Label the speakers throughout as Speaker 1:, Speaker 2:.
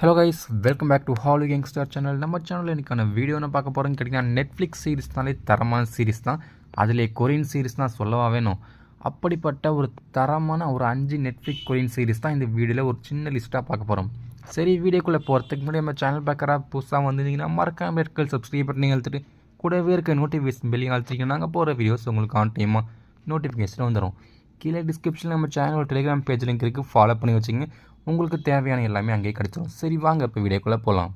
Speaker 1: Hello guys welcome back to Holly Youngstar channel நம்ம சேனலில் இன்றைக்கான வீடியோன்னு பார்க்க போகிறோன்னு கேட்டிங்கன்னா நெட்ஃப்ளிக்ஸ் சீரிஸ்னாலே தரமான சீரிஸ் தான். அதிலே கொரியன் சீரிஸ் தான் சொல்லவா வேணும். அப்படிப்பட்ட ஒரு தரமான ஒரு அஞ்சு நெட்ஃப்ளிக் கொரியன் சீரிஸ் தான் இந்த வீடியோவில் ஒரு சின்ன லிஸ்ட்டாக பார்க்க போகிறோம் சரி வீடியோக்குள்ளே போகிறதுக்கு முன்னாடி நம்ம சேனல் பார்க்குறா புதுசாக வந்திருந்தீங்கன்னா மறக்காம இருக்க சப்ஸ்கிரைப் பண்ணி அழுத்துட்டு கூடவே இருக்க நோட்டிஃபிகேஷன் பெல்லையும் அழுத்திங்கன்னா நாங்கள் போகிற வீடியோஸ் உங்களுக்கு ஆன் டைமாக நோட்டிஃபிகேஷன் வந்துடும் கீழே டிஸ்கிரிப்ஷனில் நம்ம சேனல் டெலிகிராம் பேஜ் லிங்க் இருக்குது ஃபாலோ பண்ணி வச்சுங்க உங்களுக்கு தேவையான எல்லாமே அங்கேயே கிடச்சிடும் சரி வாங்க இப்போ வீடியோக்குள்ளே போகலாம்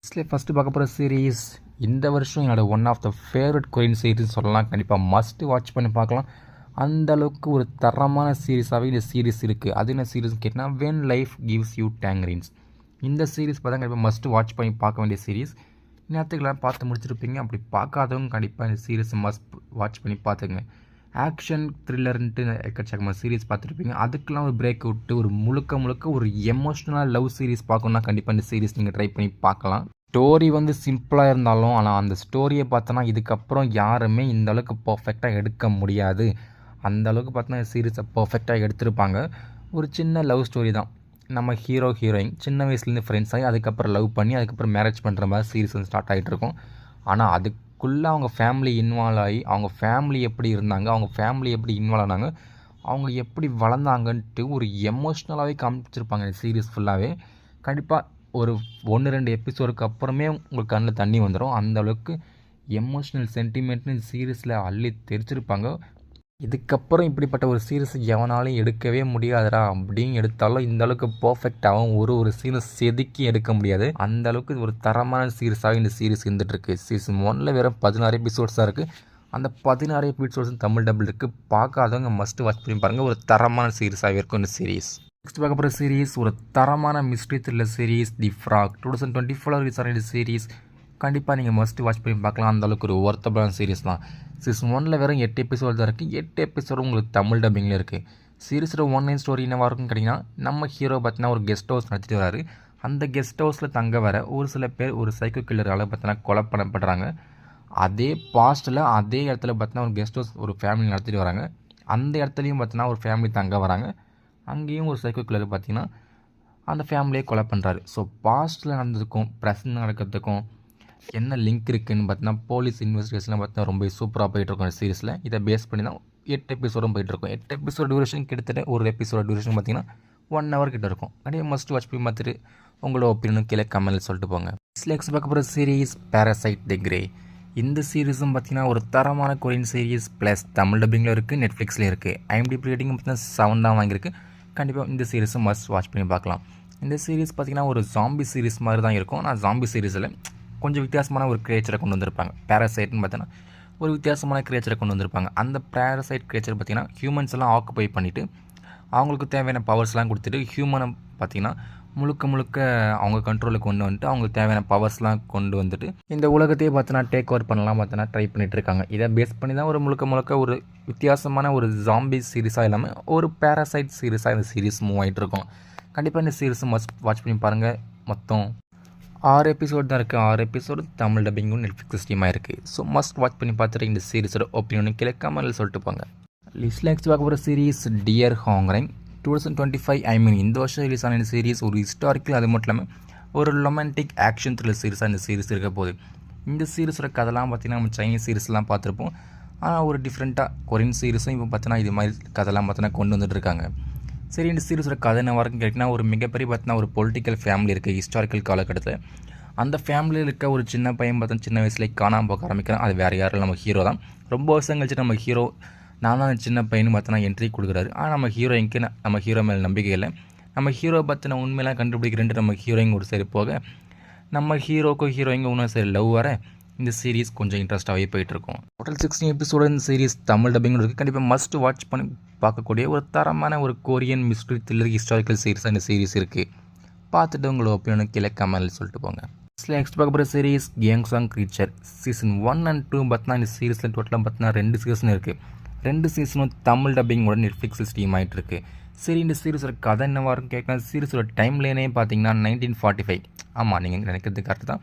Speaker 1: ஃபஸ்ட்லேயே ஃபஸ்ட்டு பார்க்க போகிற சீரீஸ் இந்த வருஷம் என்னோட one of the favourite Korean series சொல்லலாம். கண்டிப்பாக மஸ்ட்டு வாட்ச் பண்ணி பார்க்கலாம். அந்த அளவுக்கு ஒரு தரமான சீரீஸாகவே இந்த சீரீஸ் இருக்குது அது என்ன சீரிஸ் கேட்டால் when life gives you tangerines இந்த சீரீஸ் பார்த்தா கண்டிப்பாக மஸ்ட்டு வாட்ச் பண்ணி பார்க்க வேண்டிய சீரிஸ் நேரத்துக்கெல்லாம் பார்த்து முடிச்சிருப்பீங்க. அப்படி பார்க்காதவங்க கண்டிப்பாக இந்த சீரீஸ் மஸ்ட் வாட்ச் பண்ணி பார்த்துங்க ஆக்ஷன் த்ரில்லர்ன்ட்டு எக்கச்சக்கமாக சீரிஸ் பார்த்துருப்பீங்க. அதுக்கெலாம் ஒரு பிரேக் விட்டு ஒரு முழுக்க முழுக்க ஒரு எமோஷ்னலாக லவ் சீரிஸ் பார்க்கணுன்னா கண்டிப்பாக இந்த சீரிஸ் நீங்கள் ட்ரை பண்ணி பார்க்கலாம். ஸ்டோரி வந்து சிம்பிளாக இருந்தாலும் ஆனால் அந்த ஸ்டோரியை பார்த்தோன்னா இதுக்கப்புறம் யாருமே இந்த அளவுக்கு பர்ஃபெக்டாக எடுக்க முடியாது. அந்த அளவுக்கு பார்த்தோன்னா சீரீஸை சீரிஸை பர்ஃபெக்டாக எடுத்திருப்பாங்க. ஒரு சின்ன லவ் ஸ்டோரி தான். நம்ம ஹீரோ ஹீரோயின் சின்ன வயசுலேருந்து ஃப்ரெண்ட்ஸ் ஆகி அதுக்கப்புறம் லவ் பண்ணி அதுக்கப்புறம் மேரேஜ் பண்ணுற மாதிரி சீரீஸ் வந்து ஸ்டார்ட் ஆகிட்டு இருக்கும் ஆனால் அதுக்குள்ளே அவங்க ஃபேமிலி இன்வால்வ் ஆகி அவங்க ஃபேமிலி எப்படி இருந்தாங்க அவங்க ஃபேமிலி எப்படி இன்வால்வ் ஆனாங்க அவங்க எப்படி வளர்ந்தாங்கன்ட்டு ஒரு எமோஷ்னலாகவே காமிச்சிருப்பாங்க இந்த சீரீஸ் ஃபுல்லாகவே கண்டிப்பாக ஒரு ஒன்று ரெண்டு எபிசோடுக்கு அப்புறமே உங்களுக்கு கண்ணில் தண்ணி வந்துடும் அந்த அளவுக்கு எமோஷ்னல் சென்டிமெண்ட்னு சீரியஸில் அள்ளி தெரிச்சிருப்பாங்க. இதுக்கப்புறம் இப்படிப்பட்ட ஒரு சீரிஸ் எவனாலையும் எடுக்கவே முடியாதுடா அப்படின்னு எடுத்தாலும் இந்த அளவுக்கு பர்ஃபெக்டாகவும் ஒரு ஒரு சீனை செதுக்கி எடுக்க முடியாது. அந்த அளவுக்கு ஒரு தரமான சீரிஸாக இந்த சீரிஸ் இருந்துகிட்ருக்கு சீசன் ஒன்ல வெறும் பதினாறு எபிசோட்ஸாக இருக்குது அந்த பதினாறு எபிசோட்ஸும் தமிழ் டபுள் இருக்குது பார்க்காதவங்க மஸ்ட் வாட்ச் பண்ணி பாருங்கள் ஒரு தரமான சீரிஸாகவே இருக்கும் இந்த சீரிஸ் நெக்ஸ்ட் பார்க்க போகிற சீரிஸ் ஒரு தரமான mystery thriller series the frog two thousand twenty four release series கண்டிப்பாக நீங்கள் மஸ்ட் வாட்ச் பண்ணி பார்க்கலாம். அந்த அளவுக்கு ஒரு ஒர்த்தபிளான சீரிஸ் தான். சீசன் ஒனில் வெறும் எட்டு எபிசோட் தான் இருக்குது எட்டு எபிசோடு உங்களுக்கு தமிழ் டப்பிங்கில் இருக்குது சீரிஸோட ஒன் லைன் ஸ்டோரி என்னவாக இருக்குன்னு கேட்டிங்கன்னா நம்ம ஹீரோ பார்த்தீங்கன்னா ஒரு கெஸ்ட் ஹவுஸ் நடத்திட்டு வராரு. அந்த கெஸ்ட் ஹவுஸில் தங்க வர ஒரு சில பேர் ஒரு சைக்கோ கில்லரால் பார்த்தீங்கன்னா கொலை பண்ணப்படுறாங்க. அதே பாஸ்ட்டில் அதே இடத்துல பார்த்தீங்கன்னா ஒரு கெஸ்ட் ஹவுஸ் ஒரு ஃபேமிலி நடத்திட்டு வராங்க. அந்த இடத்துலையும் பார்த்தீங்கன்னா ஒரு ஃபேமிலி தங்க வராங்க. அங்கேயும் ஒரு சைக்கோ கில்லர் பார்த்திங்கன்னா அந்த ஃபேமிலியை கொலை பண்ணுறாரு ஸோ பாஸ்ட்டில் நடந்ததுக்கும் ப்ரெசன்ட் நடக்கிறதுக்கும் என்ன லிங்க் இருக்குதுன்னு பார்த்தீங்கன்னா போலீஸ் இன்வெஸ்டிகேஷன்லாம் பார்த்தீங்கன்னா ரொம்ப சூப்பராக போயிட்டுருக்கும் சீரிஸில் இதை பேஸ் பண்ணி தான் எட்டு எபிசோடும் போயிட்டுருக்கும். எட்டு எபிசோட் டியூரேஷன் கிட்டத்தட்ட ஒரு எபிசோட டியூரேஷன் பார்த்தீங்கன்னா ஒன் ஹவர் கிட்ட இருக்கும். அப்படியே மஸ்ட் வாட்ச் பண்ணி பார்த்துட்டு உங்களோட ஒப்பீனியும் கீழே கமெண்ட்ல சொல்லிட்டு போங்க. நெக்ஸ்ட் பார்க்க போகிற சீரீஸ் பேரசைட் தி கிரே இந்த சீரீஸும் பார்த்தீங்கன்னா ஒரு தரமான கொரியன் சீரீஸ் ப்ளஸ் தமிழ் டப்பிங்கில் இருக்குது நெட்ஃப்ளிக்ஸில் இருக்குது ஐஎம்டிபி ரேட்டிங் பார்த்தீங்கன்னா செவன் தான் வாங்கியிருக்கு. கண்டிப்பாக இந்த சீரீஸும் மஸ்ட் வாட்ச் பண்ணி பார்க்கலாம். இந்த சீரீஸ் பார்த்திங்கன்னா ஒரு ஜாம்பி சீரீஸ் மாதிரி தான் இருக்கும். ஆனால் ஜாம்பி சீரீஸில் கொஞ்சம் வித்தியாசமான ஒரு கிரியேச்சரை கொண்டு வந்திருப்பாங்க. பேரசைட்னு பார்த்தீங்கன்னா ஒரு வித்தியாசமான கிரியேச்சரை கொண்டு வந்திருப்பாங்க. அந்த பேரசைட் கிரியேச்சர் பார்த்திங்கன்னா ஹியூமன்ஸ் எல்லாம் ஆக்குப்பை பண்ணிவிட்டு அவங்களுக்கு தேவையான பவர்ஸ்லாம் கொடுத்துட்டு ஹியூமனை பார்த்திங்கன்னா முழுக்க முழுக்க அவங்க கண்ட்ரோலுக்கு கொண்டு வந்துட்டு அவங்களுக்கு தேவையான பவர்ஸ்லாம் கொண்டு வந்துட்டு இந்த உலகத்தையே பார்த்தோன்னா டேக் ஓவர் பண்ணலாம் பார்த்தோன்னா ட்ரை பண்ணிகிட்டு இருக்காங்க. இதை பேஸ் பண்ணி தான் ஒரு முழுக்க முழுக்க ஒரு வித்தியாசமான ஒரு ஜாம்பி சீரிஸாக இல்லாமல் ஒரு பேராசைட் சீரிஸாக இந்த சீரிஸ் மூவ் ஆகிட்டு இருக்கோம். கண்டிப்பாக இந்த சீரிஸ் மஸ்ட் வாட்ச் பண்ணி பாருங்கள் மொத்தம் ஆறு எபிசோட் தான் இருக்குது ஆறு எபிசோடு தமிழ் டப்பிங்கும் நெட்ஃப்ளிக்ஸ் ஸ்டீமாக இருக்குது ஸோ மஸ்ட் வாட்ச் பண்ணி பார்த்துட்டு இந்த சீரிஸோட ஒப்பீனியன் கீழே சொல்லிட்டு போங்க. லிஸ்ட்டில் நெக்ஸ்ட் பார்க்க போகிற series dear Hongrang two thousand twenty five I mean இந்த வருஷம் ரிலீஸ் ஆன இந்த சீரிஸ் ஒரு ஹிஸ்டாரிக்கல் அது மட்டும் இல்லாமல் ஒரு ரொமான்டிக் ஆக்ஷன் த்ரில்லர் சீரிஸாக இந்த சீரிஸ் இருக்க போகுது. இந்த சீரிஸோட கதைலாம் பார்த்திங்கன்னா நம்ம சைனீஸ் சீரிஸ்லாம் பார்த்துருப்போம். ஆனால் ஒரு டிஃப்ரெண்ட்டாக கொரியன் சீரிஸும் இப்போ பார்த்தீங்கன்னா இது மாதிரி கதைலாம் பார்த்தீங்கன்னா கொண்டு வந்துட்டு இருக்காங்க. சரி இந்த கதை என்ன வரைக்கும் கேட்டிங்கன்னா ஒரு மிகப்பெரிய பார்த்தீங்கன்னா ஒரு பொலிட்டிக்கல் ஃபேமிலி இருக்குது ஹிஸ்டாரிக்கல் காலகட்டத்தில். அந்த ஃபேமிலியில் இருக்க ஒரு சின்ன பையன் பார்த்தா சின்ன வயசுலேயே காணாமல் போக ஆரம்பிக்கிறான். அது வேறு யாரும் நம்ம ஹீரோ தான். ரொம்ப வருஷம் கழிச்சு நம்ம ஹீரோ நான் தான் சின்ன பையனு பார்த்தோன்னா என்ட்ரி கொடுக்குறாரு. ஆனால் நம்ம ஹீரோயினுக்கு நம்ம ஹீரோ மேலே நம்பிக்கை இல்லை. நம்ம ஹீரோ பற்றின உண்மையெல்லாம் கண்டுபிடிக்கிறேன்ட்டு நம்ம ஹீரோயின் ஒரு சரி போக நம்ம ஹீரோக்கும் ஹீரோயிங்க இன்னும் சரி லவ் வர இந்த சீரிஸ் கொஞ்சம் இன்ட்ரெஸ்ட்டாகவே போயிட்டுருக்கும். டோட்டல் சிக்ஸ்டீன் எபிசோட இந்த சீரிஸ் தமிழ் டப்பிங் இருக்குது கண்டிப்பாக மஸ்ட் வாட்ச் பண்ணி பார்க்கக்கூடிய ஒரு தரமான ஒரு Korean mystery thriller historical series அந்த சீரிஸ் இருக்குது பார்த்துட்டு உங்களோட ஒப்பீனியன் கீழே கமெண்ட்ல சொல்லிட்டு போங்க. நெக்ஸ்ட் பார்க்க போகிற series Gyeongseong creature season one and two பார்த்தீங்கன்னா இந்த சீரிஸில் டோட்டலாக பார்த்தீங்கன்னா ரெண்டு சீசன் இருக்குது ரெண்டு சீசனும் தமிழ் டப்பிங்கோட நெட்ஃப்ளிக்ஸில் ஸ்டீம் ஆகிட்டு இருக்கு சரி இந்த சீரிஸோட கதை என்னவாக இருக்கும் கேட்கலாம் சீரிஸோட டைம் லைனே பார்த்தீங்கன்னா நைன்டீன் ஃபார்ட்டி ஃபைவ் ஆமாம் நீங்கள் நினைக்கிறது கரெக்ட் தான்.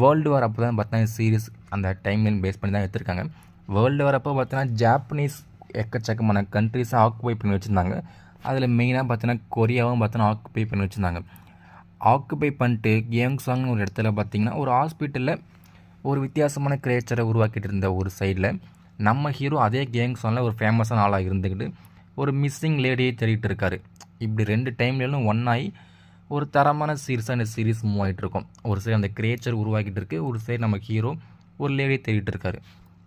Speaker 1: வேர்ல்டு வார் அப்போ தான் பார்த்தீங்கன்னா சீரியஸ் அந்த டைம்லைன் பேஸ் பண்ணி தான் எடுத்திருக்காங்க. வேர்ல்டு வார் அப்போ பார்த்தீங்கன்னா ஜாப்பனீஸ் எக்கச்சக்கமான கண்ட்ரிஸை ஆக்குபை பண்ணி வச்சுருந்தாங்க. அதில் மெயினாக பார்த்தீங்கன்னா கொரியாவும் பார்த்தோன்னா ஆக்குபை பண்ணி வச்சுருந்தாங்க. ஆக்குபை பண்ணிட்டு கேங் சாங்னு ஒரு இடத்துல பார்த்தீங்கன்னா ஒரு ஹாஸ்பிட்டலில் ஒரு வித்தியாசமான கிரேச்சரை உருவாக்கிட்டு இருந்த ஒரு சைடில் நம்ம ஹீரோ அதே கேங் சாங்கில் ஒரு ஃபேமஸான ஆளாக இருந்துக்கிட்டு ஒரு மிஸ்ஸிங் லேடியை தேடிட்டு இருக்காரு. இப்படி ரெண்டு டைம்லேயும் ஒன்றாகி ஒரு தரமான சீரிஸாக இந்த சீரீஸ் மூவ் ஆகிட்டு இருக்கும் ஒரு சைடு அந்த கிரியேச்சர் உருவாக்கிட்டு இருக்கு ஒரு சைடு நம்ம ஹீரோ ஒரு லேடி தேடிட்டு இருக்காரு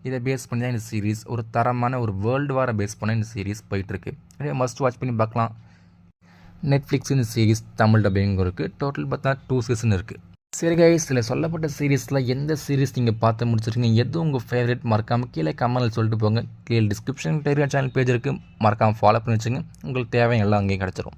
Speaker 1: இதை பேஸ் பண்ணி தான் இந்த சீரிஸ் ஒரு தரமான ஒரு வேர்ல்டு வாரை பேஸ் பண்ண இந்த சீரீஸ் போயிட்டுருக்கு. மஸ்ட் வாட்ச் பண்ணி பார்க்கலாம். நெட்ஃப்ளிக்ஸ் இந்த சீரிஸ் தமிழ் டப்பிங்கும் இருக்குது டோட்டல் பார்த்தா டூ சீசன் இருக்குது சரி கைஸ் இதில் சொல்லப்பட்ட சீரீஸில் எந்த சீரிஸ் நீங்கள் பார்த்து முடிச்சிருக்கீங்க? எது உங்கள் ஃபேவரட் மறக்காமல் கீழே கமெண்ட்டில் சொல்லிட்டு போங்க. கீழே டிஸ்கிரிப்ஷன் டெலிகிராம் சேனல் பேஜ் இருக்குது மறக்காமல் ஃபாலோ பண்ணி வச்சுங்க. உங்களுக்கு தேவையெல்லாம் எல்லாம் அங்கேயும் கிடச்சிரும்.